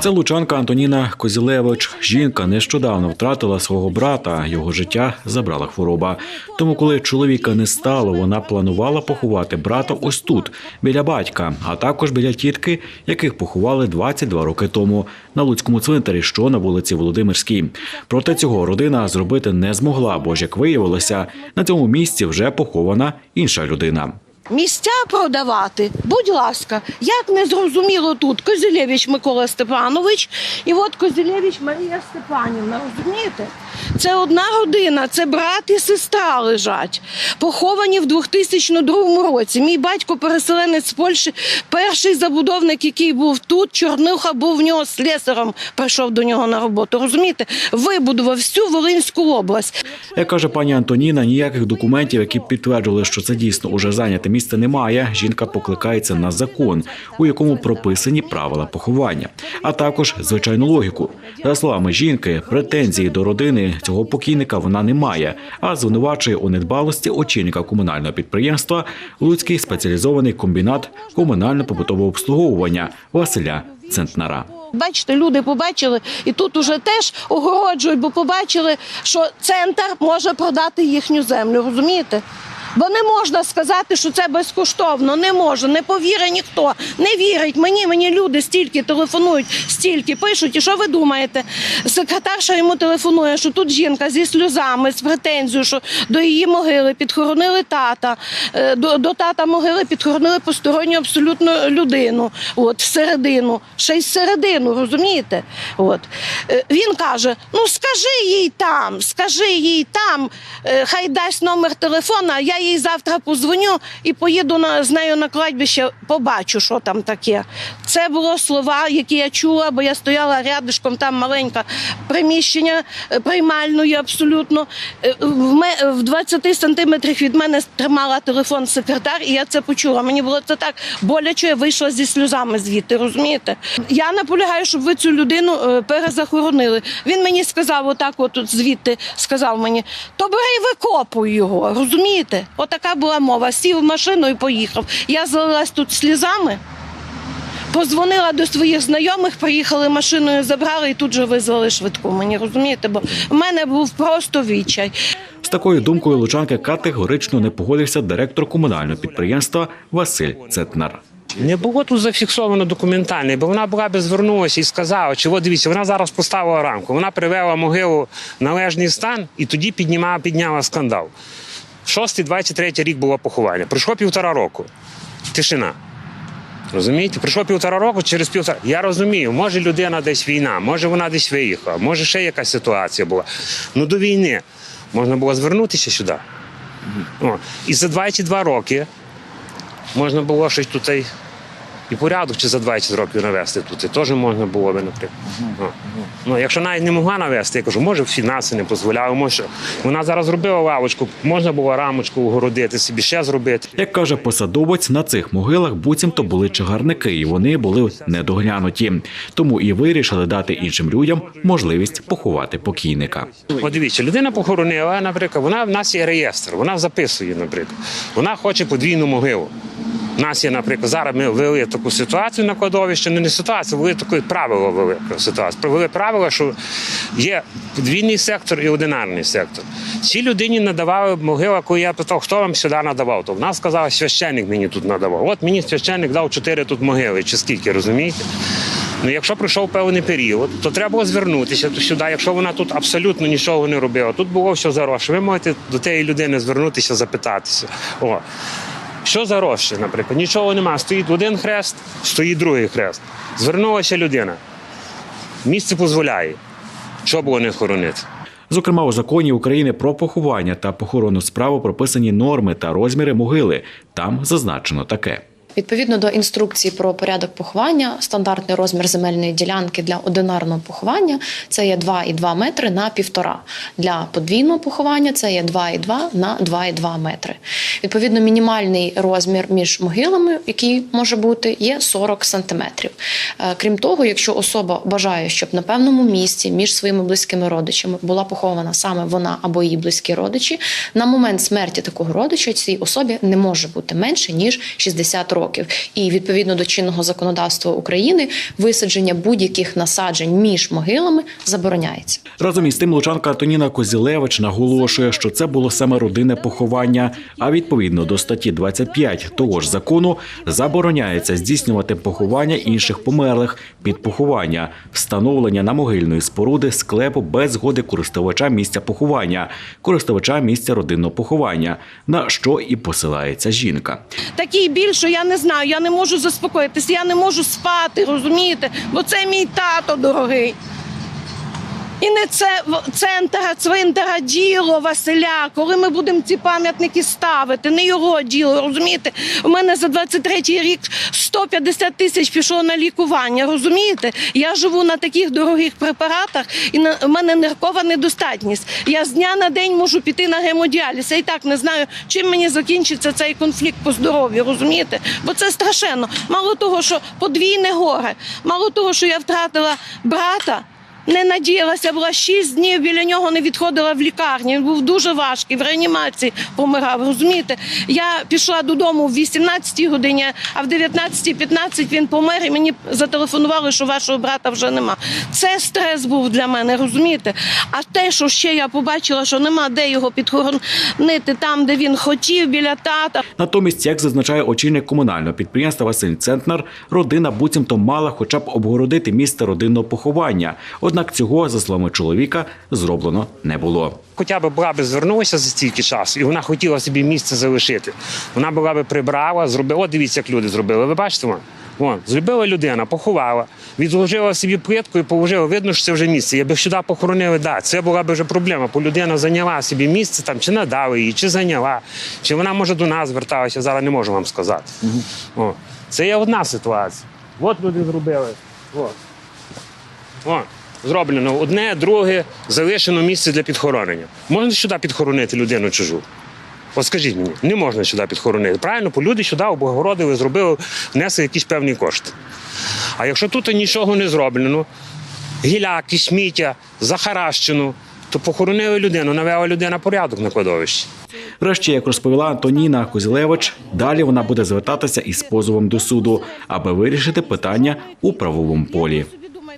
Це лучанка Антоніна Козілевич. Жінка нещодавно втратила свого брата. Його життя забрала хвороба. Тому, коли чоловіка не стало, вона планувала поховати брата ось тут, біля батька, а також біля тітки, яких поховали 22 роки тому на Луцькому цвинтарі, що на вулиці Володимирській. Проте цього родина зробити не змогла, бо ж як виявилося, на цьому місці вже похована інша людина. Місця продавати, будь ласка, як не зрозуміло тут Козілєвич Микола Степанович і от Козілєвич Марія Степанівна. Розумієте? Це одна родина, це брат і сестра лежать. Поховані в 2002 році. Мій батько переселенець з Польщі, перший забудовник, який був тут, Чорнуха був в нього слесарем, прийшов до нього на роботу. Розумієте? Вибудував всю Волинську область. Як каже пані Антоніна, ніяких документів, які б підтверджували, що це дійсно уже зайняте місце, немає. Жінка покликається на закон, у якому прописані правила поховання, а також звичайну логіку. За словами жінки, претензії до родини цього покійника вона не має, а звинувачує у недбалості очільника комунального підприємства Луцький спеціалізований комбінат комунально-побутового обслуговування Василя Центнара. Бачите, люди побачили, і тут уже теж огороджують, бо побачили, що центр може продати їхню землю. Розумієте? Бо не можна сказати, що це безкоштовно. Не може, не повірить ніхто. Не вірить мені. Мені люди стільки телефонують, стільки пишуть. І що ви думаєте? Секретарша йому телефонує, що тут жінка зі сльозами, з претензією, що до її могили підхоронили тата. е, До, до тата могили підхоронили посторонню абсолютно людину. От всередину, ще й всередину, розумієте? От Е, він каже: ну скажи їй там, скажи їй там, е, хай дасть номер телефона. Я їй завтра позвоню і поїду на з нею на кладбище, побачу, що там таке. Це було слова, які я чула, бо я стояла рядишком, там маленьке приміщення е, приймальної абсолютно. Е, в 20 сантиметрах від мене тримала телефон секретар, і я це почула. Мені було це так боляче, я вийшла зі сльозами звідти, розумієте? Я наполягаю, щоб ви цю людину е, перезахоронили. Він мені сказав, отак, от звідти сказав мені, то бери і викопуй його, розумієте? Отака була мова. Сів в машину і поїхав. Я залилась тут слізами. Позвонила до своїх знайомих, приїхали машиною, забрали і тут же визвали швидку. Мені розумієте, бо в мене був просто відчай. З такою думкою лучанки категорично не погодився директор комунального підприємства Василь Центнар. Не було тут зафіксовано документально, бо вона була би звернулася і сказала, чи от дивіться, вона зараз поставила рамку, вона привела могилу в належний стан і тоді піднімала, підняла скандал. Шостий, 23 рік було поховання. Пройшло півтора року. Тишина. Розумієте? Пройшло півтора року, через півтора. Я розумію, може людина десь війна, може вона десь виїхала, може ще якась ситуація була. Ну до війни можна було звернутися сюди. О, і за 22 роки можна було щось тут і- порядок чи за 20 років навести тут. І теж можна було би, наприклад. О. Ну, якщо навіть не могла навести, я кажу, може фінанси не дозволяли, може. Вона зараз зробила лавочку, можна було рамочку огородити, собі ще зробити. Як каже посадовець, на цих могилах буцімто були чагарники, і вони були недоглянуті. Тому і вирішили дати іншим людям можливість поховати покійника. От дивіться, людина похоронила, наприклад, вона в нас є реєстр, вона записує, наприклад. Вона хоче подвійну могилу. У нас є, наприклад, зараз ми ввели таку ситуацію на кладовищі, ну не ситуацію, ввели таке правило ввели ситуацію. Ввели правило, що є подвійний сектор і одинарний сектор. Цій людині надавали могила, коли я питав, хто вам сюди надавав, то вона сказала, священник мені тут надавав. От мені священник дав чотири тут могили, чи скільки, розумієте? Ну, якщо пройшов певний період, то треба було звернутися сюди, якщо вона тут абсолютно нічого не робила. Тут було все заросше. Ви можете до тієї людини звернутися, запитатися. О. Що за гроші, наприклад? Нічого немає. Стоїть один хрест, стоїть другий хрест. Звернулася людина. Місце дозволяє. Що було не хоронити? Зокрема, у законі України про поховання та похоронну справу прописані норми та розміри могили. Там зазначено таке. Відповідно до інструкції про порядок поховання, стандартний розмір земельної ділянки для одинарного поховання це є 2,2 метри на півтора. Для подвійного поховання це є 2,2 на 2,2 метри. Відповідно, мінімальний розмір між могилами, який може бути, є 40 сантиметрів. Е, Крім того, якщо особа бажає, щоб на певному місці між своїми близькими родичами була похована саме вона або її близькі родичі, на момент смерті такого родича цій особі не може бути менше ніж 60 років. Років. І відповідно до чинного законодавства України висадження будь-яких насаджень між могилами забороняється. Разом із тим Лучанка Антоніна Козілевич наголошує, що це було саме родинне поховання. А відповідно до статті 25 того ж закону забороняється здійснювати поховання інших померлих під поховання, встановлення на могильної споруди склепу без згоди користувача місця поховання, користувача місця родинного поховання, на що і посилається жінка. Такий біль, що я не знаю, я не можу заспокоїтися, я не можу спати, розумієте? Бо це мій тато дорогий. І не це в- центр цвинтара діло Василя, коли ми будемо ці пам'ятники ставити, не його діло, розумієте? У мене за 23 рік 150 тисяч пішло на лікування, розумієте? Я живу на таких дорогих препаратах, і на у мене ниркова недостатність. Я з дня на день можу піти на гемодіаліз. Я і так не знаю, чим мені закінчиться цей конфлікт по здоров'ю, розумієте? Бо це страшенно. Мало того, що подвійне горе, мало того, що я втратила брата. Не надіялася, була шість днів біля нього не відходила в лікарні. Він був дуже важкий, в реанімації помирав. Розумієте, я пішла додому в 18-й годині, а в 19.15 він помер, і мені зателефонували, що вашого брата вже нема. Це стрес був для мене, розумієте? А те, що ще я побачила, що нема де його підхоронити там, де він хотів, біля тата. Натомість, як зазначає очільник комунального підприємства Василь Центнер, родина буцімто мала хоча б обгородити місце родинного поховання. Однак цього, за словами чоловіка, зроблено не було. Хоча б була б звернулася за стільки часу, і вона хотіла собі місце залишити. Вона була б прибрала, зробила. От дивіться, як люди зробили. Ви бачите? Вон? Вон, зробила людина, поховала, відложила собі плитку і положила. Видно, що це вже місце. Якби сюди похоронили, да, це була б вже проблема. Бо людина зайняла собі місце там, чи надали її, чи зайняла, чи вона може до нас зверталася. Зараз не можу вам сказати. О, це є одна ситуація. От люди зробили. От. О, зроблено одне, друге, залишено місце для підхоронення. Можна сюди підхоронити людину чужу? От скажіть мені, не можна сюди підхоронити. Правильно, бо люди сюди обгородили, зробили, внесли якісь певні кошти. А якщо тут нічого не зроблено, гіляки, сміття, захаращено, то похоронили людину, навела людина порядок на кладовищі. Врешті, як розповіла Антоніна Козілевич, далі вона буде звертатися із позовом до суду, аби вирішити питання у правовому полі.